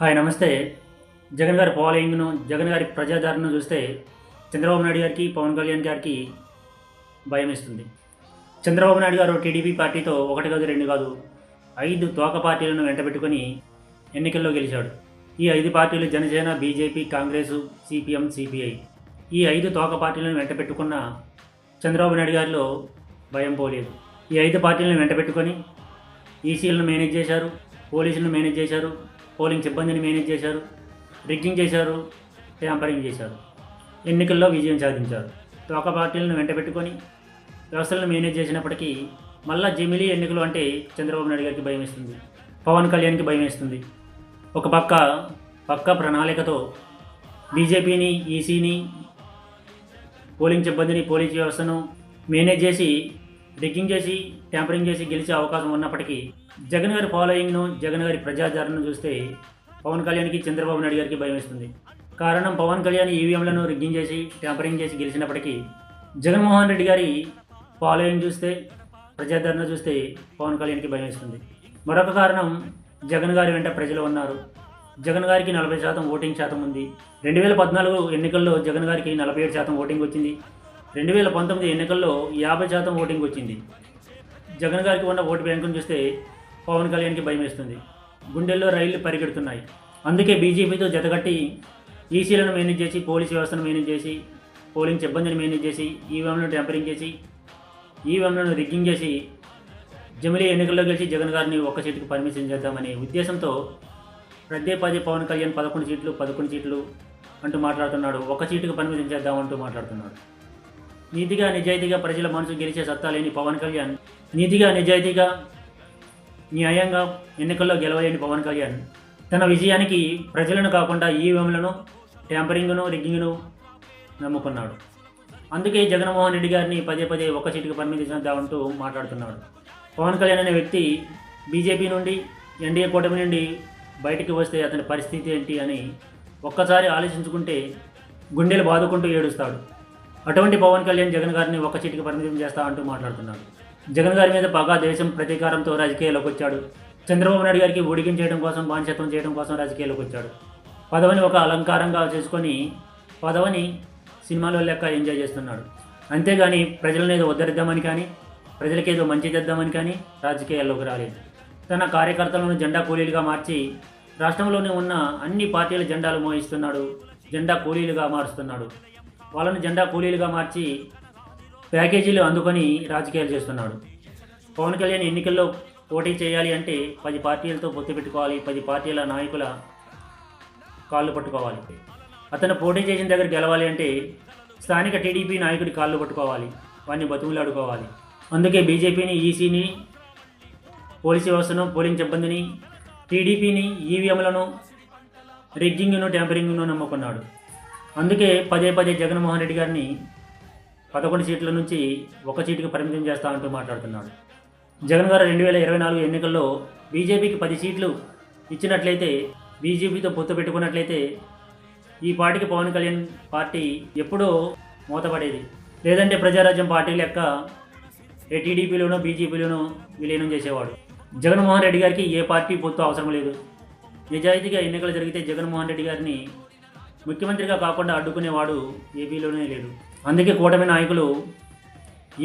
Hi నమస్తే. జగన్ గారి ఫాలోయింగ్ను జగన్ గారి ప్రజాదరణను చూస్తే చంద్రబాబు నాయుడు గారికి పవన్ కళ్యాణ్ గారికి భయం ఇస్తుంది చంద్రబాబు నాయుడు గారు టీడీపీ పార్టీతో ఒకటి కాదు రెండు కాదు ఐదు తోక పార్టీలను వెంటబెట్టుకొని ఎన్నికల్లో గెలిచాడు. ఈ ఐదు పార్టీలు Janasena BJP Congress CPM CPI. ఈ ఐదు తోక పార్టీలను వెంటబెట్టుకున్న చంద్రబాబు నాయుడు గారిలో భయం పోలేదు. ఈ ఐదు పార్టీలను వెంటబెట్టుకొని ఈసీలను మేనేజ్ చేశారు పోలీసులను మేనేజ్ చేశారు పోలింగ్ సిబ్బందిని మేనేజ్ చేశారు రిగ్గింగ్ చేశారు ట్యాంపరింగ్ చేశారు. ఎన్నికల్లో విజయం సాధించారు. తోక పార్టీలను వెంటబెట్టుకొని వ్యవస్థలను మేనేజ్ చేసినప్పటికీ మళ్ళా జమిలీ ఎన్నికలు అంటే చంద్రబాబు నాయుడు గారికి భయం వేస్తుంది. పవన్ కళ్యాణ్కి భయం వేస్తుంది. ఒక పక్క పక్క ప్రణాళికతో బీజేపీని ఈసీని పోలింగ్ సిబ్బందిని పోలీస్ వ్యవస్థను మేనేజ్ చేసి రిగ్గింగ్ చేసి ట్యాంపరింగ్ చేసి గెలిచే అవకాశం ఉన్నప్పటికీ జగన్ గారి ఫాలోయింగ్ను జగన్ గారి ప్రజాదరణను చూస్తే పవన్ కళ్యాణ్కి చంద్రబాబు నాయుడు గారికి భయం వేస్తుంది. కారణం పవన్ కళ్యాణ్ ఈవీఎంలను రిగ్గింగ్ చేసి ట్యాంపరింగ్ చేసి గెలిచినప్పటికీ జగన్మోహన్ రెడ్డి గారి ఫాలోయింగ్ చూస్తే ప్రజాదరణ చూస్తే పవన్ కళ్యాణ్కి భయం వేస్తుంది. మరొక కారణం జగన్ గారి వెంట ప్రజలు ఉన్నారు. జగన్ గారికి నలభై శాతం ఓటింగ్ శాతం ఉంది. రెండు వేల పద్నాలుగు ఎన్నికల్లో జగన్ గారికి నలభై ఏడు శాతం ఓటింగ్ వచ్చింది. రెండు వేల పంతొమ్మిది ఎన్నికల్లో యాభై శాతం ఓటింగ్ వచ్చింది. జగన్ గారికి ఉన్న ఓటు బ్యాంకును చూస్తే పవన్ కళ్యాణ్కి భయం వేస్తుంది గుండెల్లో రైళ్ళు పరిగెడుతున్నాయి. అందుకే బీజేపీతో జతగట్టి ఈసీలను మేనేజ్ చేసి పోలీస్ వ్యవస్థను మేనేజ్ చేసి పోలింగ్ సిబ్బందిని మేనేజ్ చేసి ఈవీఎంలను ట్యాంపరింగ్ చేసి ఈవీఎంలను రిగ్గింగ్ చేసి జమిలీ ఎన్నికల్లో గెలిచి జగన్ గారిని ఒక్క సీటుకు పర్మిషన్ చేద్దామనే ఉద్దేశంతో పదే పదే పవన్ కళ్యాణ్ పదకొండు సీట్లు పదకొండు సీట్లు అంటూ మాట్లాడుతున్నాడు. ఒక సీటుకు పర్మిషన్ చేద్దామంటూ మాట్లాడుతున్నాడు. నీతిగా నిజాయితీగా ప్రజల మనసు గెలిచే సత్తా లేని పవన్ కళ్యాణ్ నీతిగా నిజాయితీగా న్యాయంగా ఎన్నికల్లో గెలవలేని పవన్ కళ్యాణ్ తన విజయానికి ప్రజలను కాకుండా ఈవీఎంలను ట్యాంపరింగ్ను రిగ్గింగ్ను నమ్ముకున్నాడు. అందుకే జగన్మోహన్ రెడ్డి గారిని పదే పదే ఒక సీటుకు పర్మిషన్ చేద్దామంటూ మాట్లాడుతున్నాడు. పవన్ కళ్యాణ్ అనే వ్యక్తి బీజేపీ నుండి ఎన్డీఏ కూటమి నుండి బయటికి వస్తే అతని పరిస్థితి ఏంటి అని ఒక్కసారి ఆలోచించుకుంటే గుండెలు బాదుకుంటూ ఏడుస్తాడు. అటువంటి పవన్ కళ్యాణ్ జగన్ గారిని ఒక్క సీటుకి పరిమితం చేస్తా అంటూ మాట్లాడుతున్నాడు. జగన్ గారి మీద పగా దేశం ప్రతీకారంతో రాజకీయాల్లోకి వచ్చాడు. చంద్రబాబు నాయుడు గారికి ఉడికించేయడం చేయడం కోసం బానిసత్వం చేయడం కోసం రాజకీయాల్లోకి వచ్చాడు. పదవిని ఒక అలంకారంగా చేసుకొని పదవిని సినిమాలో లెక్క ఎంజాయ్ చేస్తున్నాడు. అంతేగాని ప్రజలను ఏదో ఉద్ధరిద్దామని కానీ ప్రజలకి ఏదో మంచి చేద్దామని కానీ రాజకీయాల్లోకి రాలేదు. తన కార్యకర్తలను జెండా కూలీలుగా మార్చి రాష్ట్రంలోనే ఉన్న అన్ని పార్టీల జెండాలు మోహిస్తున్నాడు జెండా కూలీలుగా మారుస్తున్నాడు. వాళ్ళని జెండా కూలీలుగా మార్చి ప్యాకేజీలు అందుకొని రాజకీయాలు చేస్తున్నాడు. పవన్ కళ్యాణ్ ఎన్నికల్లో పోటీ చేయాలి అంటే పది పార్టీలతో పొత్తు పెట్టుకోవాలి పది పార్టీల నాయకుల కాళ్ళు పట్టుకోవాలి. అతను పోటీ చేసిన దగ్గర గెలవాలి అంటే స్థానిక టీడీపీ నాయకుడి కాళ్ళు పట్టుకోవాలి వాడిని బతుకులాడుకోవాలి. అందుకే బీజేపీని ఈసీని పోలీసు వ్యవస్థను పోలింగ్ సిబ్బందిని టీడీపీని ఈవీఎంలను రిగ్గింగ్ను ట్యాంపరింగ్ను నమ్ముకున్నాడు. అందుకే పదే పదే జగన్మోహన్ రెడ్డి గారిని పదకొండు సీట్ల నుంచి ఒక సీటుకు పరిమితం చేస్తా అంటూ మాట్లాడుతున్నాడు. జగన్ గారు రెండు వేల ఇరవై నాలుగు ఎన్నికల్లో బీజేపీకి పది సీట్లు ఇచ్చినట్లయితే బీజేపీతో పొత్తు పెట్టుకున్నట్లయితే ఈ పార్టీకి పవన్ కళ్యాణ్ పార్టీ ఎప్పుడో మూతపడేది. లేదంటే ప్రజారాజ్యం పార్టీ లెక్క ఏ టీడీపీలోనో బీజేపీలోనో విలీనం చేసేవాడు. జగన్మోహన్ రెడ్డి గారికి ఏ పార్టీ పొత్తు అవసరం లేదు. నిజాయితీగా ఎన్నికలు జరిగితే జగన్మోహన్ రెడ్డి గారిని ముఖ్యమంత్రిగా కాకుండా అడ్డుకునేవాడు ఏపీలోనే లేడు అందుకే కూటమి నాయకులు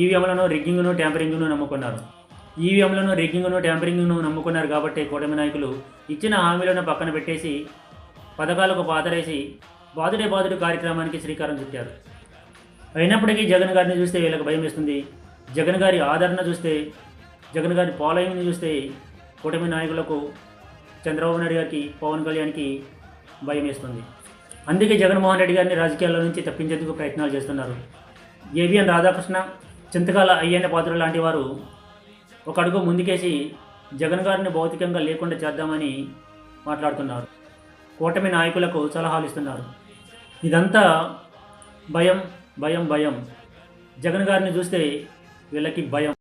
ఈవీఎంలను రిగ్గింగ్ను ట్యాంపరింగ్ను నమ్ముకున్నారు. ఈవీఎంలను రిగ్గింగ్ను ట్యాంపరింగ్ను నమ్ముకున్నారు కాబట్టి కూటమి నాయకులు ఇచ్చిన హామీలను పక్కన పెట్టేసి పథకాలకు పాతరేసి బాదుడే బాదుడు కార్యక్రమానికి శ్రీకారం చుట్టారు. అయినప్పటికీ జగన్ గారిని చూస్తే వీళ్ళకి భయం వేస్తుంది. జగన్ గారి ఆదరణ చూస్తే జగన్ గారి ఫాలోయింగ్ని చూస్తే కూటమి నాయకులకు చంద్రబాబు నాయుడు గారికి పవన్ కళ్యాణ్కి భయం వేస్తుంది. అందుకే జగన్మోహన్ రెడ్డి గారిని రాజకీయాల్లో నుంచి తప్పించేందుకు ప్రయత్నాలు చేస్తున్నారు. ఏవిఎన్ రాధాకృష్ణ చింతకాల అయ్యన్న పాత్ర లాంటి వారు ఒక అడుగు ముందుకేసి జగన్ గారిని భౌతికంగా లేకుండా చేద్దామని మాట్లాడుతున్నారు. కూటమి నాయకులకు సలహాలు ఇస్తున్నారు. ఇదంతా భయం భయం భయం. జగన్ గారిని చూస్తే వీళ్ళకి భయం.